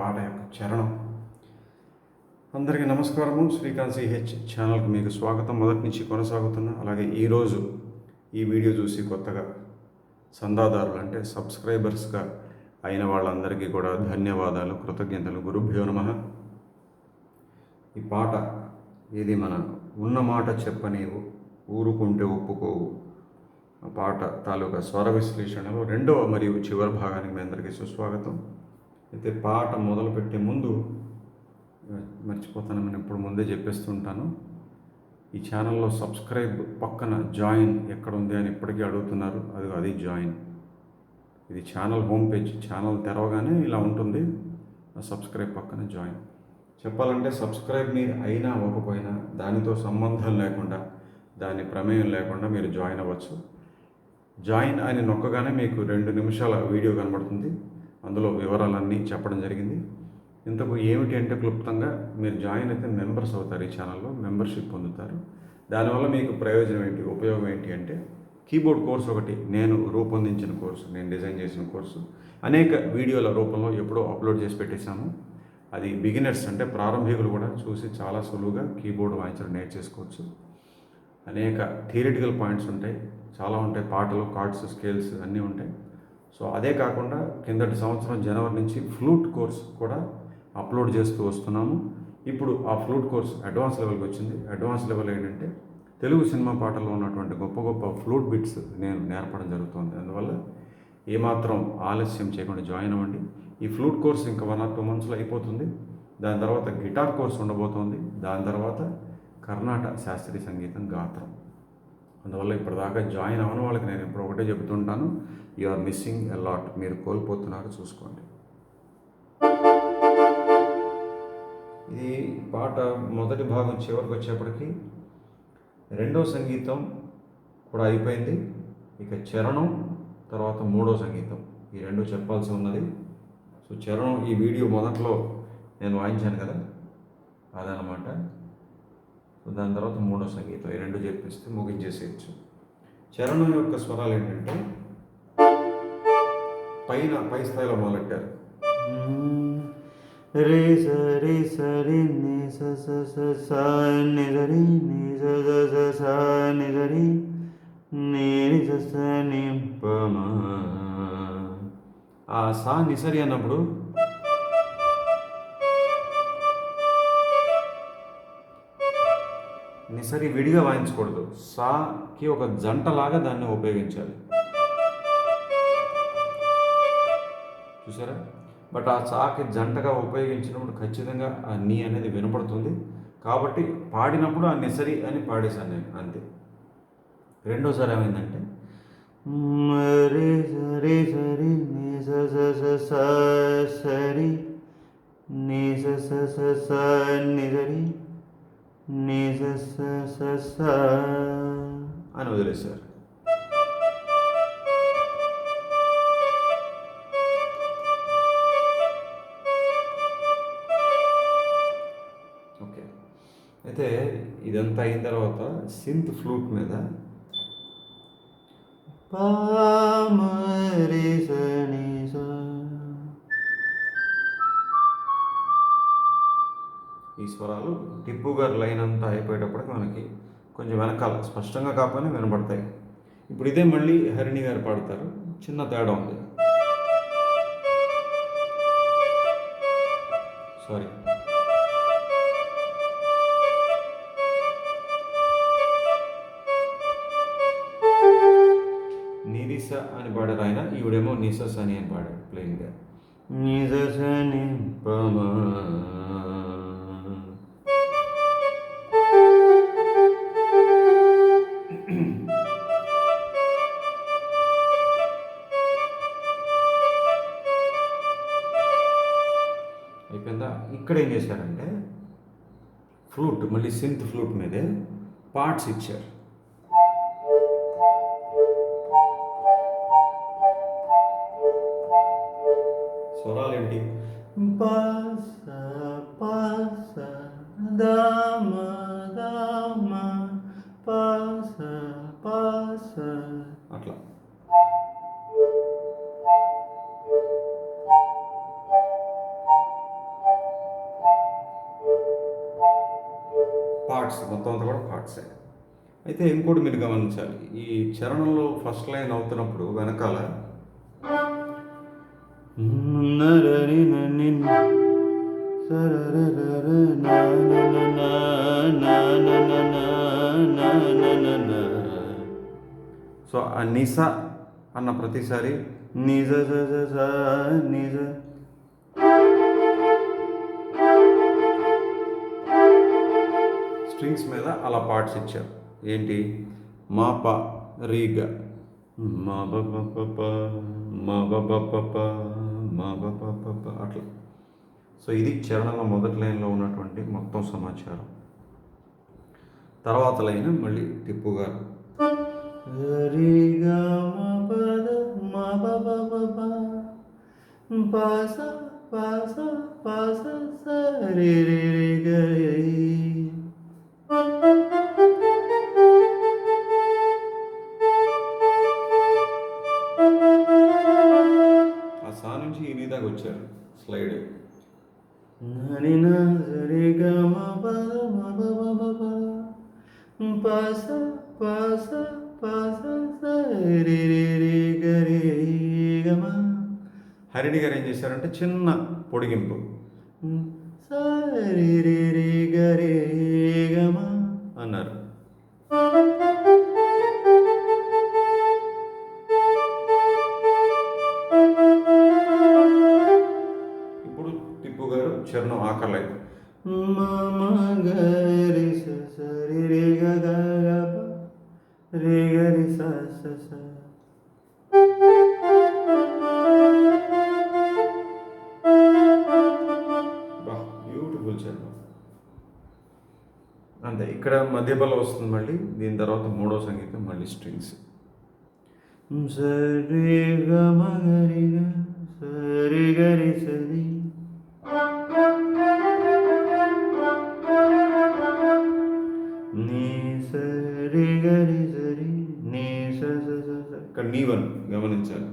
పాట యొక్క చరణం. అందరికీ నమస్కారము. శ్రీకాంత్ సిహెచ్ ఛానల్కి మీకు స్వాగతం. మొదటి నుంచి కొనసాగుతున్నా అలాగే ఈరోజు ఈ వీడియో చూసి కొత్తగా చందాదారులు అంటే సబ్స్క్రైబర్స్గా అయిన వాళ్ళందరికీ కూడా ధన్యవాదాలు కృతజ్ఞతలు. గురుభ్యో నమ. ఈ పాట ఇది మన ఉన్న మాట చెప్పనేవు ఊరుకుంటే ఒప్పుకోవు. పాట తాలూకా స్వర విశ్లేషణలో రెండవ మరియు చివరి భాగానికి మీ అందరికీ సుస్వాగతం. అయితే పాట మొదలుపెట్టే ముందు మర్చిపోతాను నేను ఇప్పుడు ముందే చెప్పేస్తుంటాను. ఈ ఛానల్లో సబ్స్క్రైబ్ పక్కన జాయిన్ ఎక్కడ ఉంది అని ఇప్పటికీ అడుగుతున్నారు. అది అది జాయిన్. ఇది ఛానల్ హోమ్ పేజ్. ఛానల్ తెరవగానే ఇలా ఉంటుంది. ఆ సబ్స్క్రైబ్ పక్కన జాయిన్. చెప్పాలంటే సబ్స్క్రైబ్ మీరు అయినా అవ్వకపోయినా దానితో సంబంధం లేకుండా దాని ప్రమేయం లేకుండా మీరు జాయిన్ అవ్వచ్చు. జాయిన్ అని నొక్కగానే మీకు రెండు నిమిషాల వీడియో కనబడుతుంది. అందులో వివరాలన్నీ చెప్పడం జరిగింది. ఇంతకు ఏమిటి అంటే క్లుప్తంగా మీరు జాయిన్ అయితే మెంబర్స్ అవుతారు ఈ ఛానల్లో మెంబర్షిప్ పొందుతారు. దానివల్ల మీకు ప్రయోజనం ఏంటి ఉపయోగం ఏంటి అంటే కీబోర్డ్ కోర్స్ ఒకటి నేను రూపొందించిన కోర్సు నేను డిజైన్ చేసిన కోర్సు. అనేక వీడియోల రూపంలో ఎప్పుడో అప్లోడ్ చేసి పెట్టేశాము. అది బిగినర్స్ అంటే ప్రారంభికులు కూడా చూసి చాలా సులువుగా కీబోర్డ్ వాయించడం నేర్చేసుకోవచ్చు. అనేక థియరిటికల్ పాయింట్స్ ఉంటాయి. చాలా ఉంటాయి పాటలు కార్డ్స్ స్కేల్స్ అన్నీ ఉంటాయి. సో అదే కాకుండా కిందటి సంవత్సరం జనవరి నుంచి ఫ్లూట్ కోర్స్ కూడా అప్లోడ్ చేస్తూ వస్తున్నాము. ఇప్పుడు ఆ ఫ్లూట్ కోర్స్ అడ్వాన్స్ లెవెల్కి వచ్చింది. అడ్వాన్స్ లెవెల్ ఏంటంటే తెలుగు సినిమా పాటల్లో ఉన్నటువంటి గొప్ప గొప్ప ఫ్లూట్ బిట్స్ నేను నేర్పడం జరుగుతుంది. అందువల్ల ఏమాత్రం ఆలస్యం చేయకుండా జాయిన్ అవ్వండి. ఈ ఫ్లూట్ కోర్స్ ఇంకా వన్ ఆర్ టూ మంత్స్లో అయిపోతుంది. దాని తర్వాత గిటార్ కోర్స్ ఉండబోతోంది. దాని తర్వాత కర్ణాటక శాస్త్రీయ సంగీతం గాత్రం. అందువల్ల ఇప్పటిదాకా జాయిన్ అవ్వని వాళ్ళకి నేను ఇప్పుడు ఒకటే చెబుతుంటాను you are missing a lot మీరు కోల్పోతున్నారు చూసుకోండి. ఇది పాట మొదటి భాగం చివరికి వచ్చేప్పటికి రెండో సంగీతం కూడా అయిపోయింది. ఇక చరణం తర్వాత మూడో సంగీతం. ఈ రెండు చెప్పాల్సి ఉన్నది. సో చరణం ఈ వీడియో మొదట్లో నేను వాయించాను కదా అదనమాట. సో దాని తర్వాత మూడో సంగీతం ఈ రెండు చెప్పేస్తే ముగించేసేయచ్చు. చరణం యొక్క స్వరాలు ఏంటంటే పైన పై స్థాయిలో మొదలెట్టారు. రే సరే సరి స ని స స స స ని స ని స ని ప ఆ సా నిసరి అన్నప్పుడు నిసరి విడిగా వాయించకూడదు సాకి ఒక జంటలాగా దాన్ని ఉపయోగించాలి చూసారా బట్ ఆ సాకి జంటగా ఉపయోగించినప్పుడు ఖచ్చితంగా ఆ నీ అనేది వినపడుతుంది కాబట్టి పాడినప్పుడు ఆ నిసరి అని పాడేశాను నేను అంతే రెండోసారి ఏమైందంటే రే సరే రే స సరి నే స అని వదిలేశారు. ఓకే. అయితే ఇదంతా అయిన తర్వాత సింత్ ఫ్లూట్ మీద ప స్వరాలు టిప్పు గారు లైన్ అంతా అయిపోయేటప్పటికి మనకి కొంచెం వెనకాల స్పష్టంగా కాకపోయినా వినపడతాయి ఇప్పుడు ఇదే మళ్ళీ హరిణి గారు పాడతారు. చిన్న తేడా ఉంది. సారీ నిరిస అని పాడారు ఆయన. ఈవిడేమో నిసస్ అని అని పాడారు ప్లెయిన్గా. ని పమా ఫ్లూట్ మళ్ళీ సింత్ ఫ్లూట్ మీదే పార్ట్స్ ఇచ్చారు. స్వరాలు ఏంటి ప స ప స ద మ ద పార్ట్స్ మొత్తం అంతా కూడా పార్ట్సే అయితే ఇంకోటి మీరు గమనించాలి. ఈ చరణంలో ఫస్ట్ లైన్ అవుతున్నప్పుడు వెనకాల సో ఆ నిస అన్న ప్రతిసారి నిజ నిజ స్ట్రింగ్స్ మీద అలా పార్ట్స్ ఇచ్చారు. ఏంటి? మా ప రీగ మా బప మా బప మా బప అట్లా. సో ఇది చరణంలో మొదటి లైన్లో ఉన్నటువంటి మొత్తం సమాచారం. తర్వాత లైన్ మళ్ళీ టిప్పు గారు. పాస పాస పాస సరే రే రే. దాకా వచ్చారు స్లైడ్. పాస గారు ఏం చేశారంటే చిన్న పొడిగింపు. అన్నారు. ఇక్కడ మధ్యపల వస్తుంది మళ్ళీ దీని తర్వాత మూడో సంగీతం మళ్ళీ స్ట్రింగ్స్ సరి సరి గరి సరి నీ సరి గరి నీ స వన్ గమనించాలి.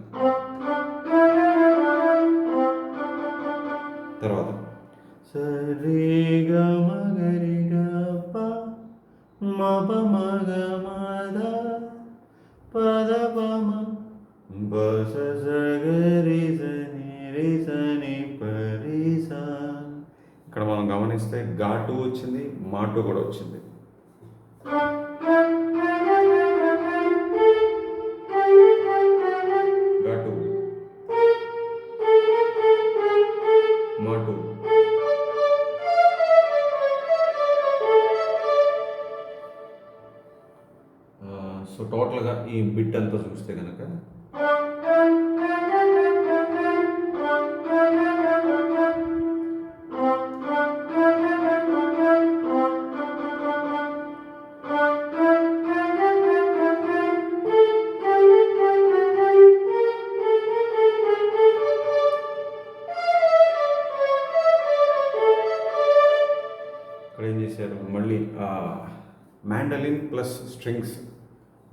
ఇక్కడ మనం గమనిస్తే ఘాటు వచ్చింది మాటు కూడా వచ్చింది. ఘాటు మాటు సో టోటల్గా ఈ బిట్ అంతా చూస్తే కనుక మళ్ళీ మ్యాండలిన్ ప్లస్ స్ట్రింగ్స్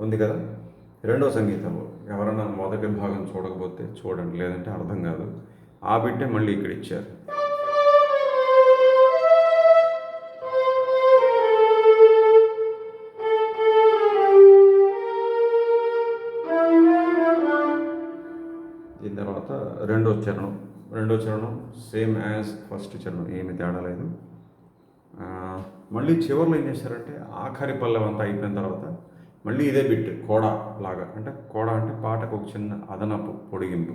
ఉంది కదా? రెండో సంగీతం ఎవరైనా మొదటి భాగం చూడకపోతే చూడండి లేదంటే అర్థం కాదు. ఆ బిట్టే మళ్ళీ ఇక్కడ ఇచ్చారు. దీని తర్వాత రెండో చరణం. రెండో చరణం సేమ్ యాజ్ ఫస్ట్ చరణం. ఏమి తేడా లేదు. మళ్ళీ చివరిలో ఏం చేశారంటే ఆఖరి పల్లెం అంతా అయిపోయిన తర్వాత మళ్ళీ ఇదే బిట్ కోడ లాగా. అంటే కోడ అంటే పాటకు ఒక చిన్న అదనపు పొడిగింపు.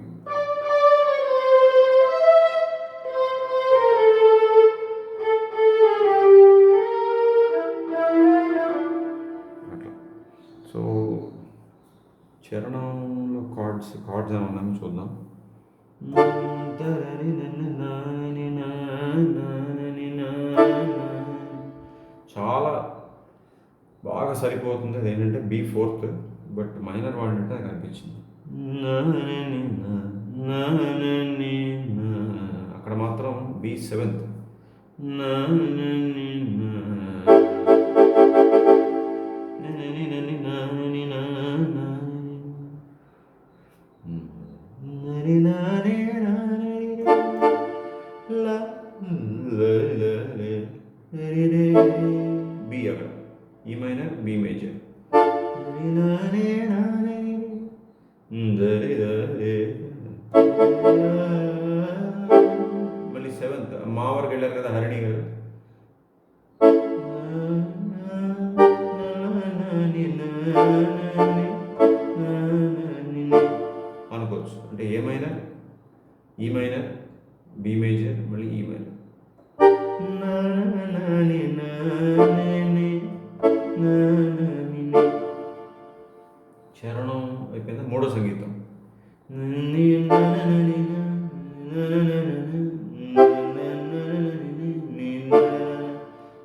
అట్లా. సో చరణంలో కార్డ్స్ కార్డ్స్ ఏమన్నా చూద్దాం. సరిపోతుంది అది ఏంటంటే బీ ఫోర్త్ బట్ మైనర్ వాడినట్టు నాకు అనిపించింది నాని నా నాని నా అక్కడ మాత్రం బీ సెవెంత్ నాని నా ఈ మైనర్ బి మేజర్. మళ్ళీ సెవెంత్. మా వరకు వెళ్ళారు కదా హరిణి గారు. అనుకోవచ్చు. అంటే A minor? E minor B major మళ్ళీ E minor.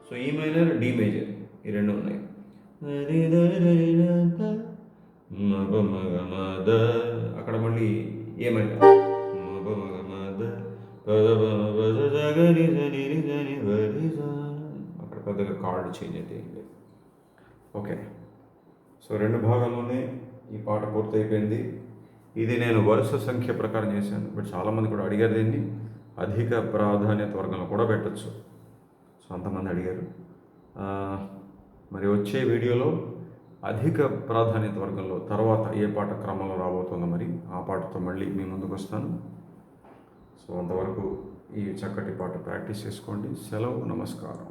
So E minor D major ఈ రెండు ఉన్నాయి అక్కడ మళ్ళీ ఏ మైనర్. అక్కడ పెద్దగా కార్డ్ చేంజ్ అయితే ఓకే సో రెండు భాగాల్లోనే ఈ పాట పూర్తయిపోయింది ఇది నేను వరుస సంఖ్య ప్రకారం చేశాను బట్ చాలామంది కూడా అడిగారు దీన్ని అధిక ప్రాధాన్యత వర్గంలో కూడా పెట్టచ్చు సో అంతమంది అడిగారు మరి వచ్చే వీడియోలో అధిక ప్రాధాన్యత వర్గంలో తర్వాత ఏ పాట క్రమంలో రాబోతుందో మరి ఆ పాటతో మళ్ళీ మీ ముందుకు వస్తాను. సో అంతవరకు ఈ చక్కటి పాట ప్రాక్టీస్ చేసుకోండి. సెలవు నమస్కారం.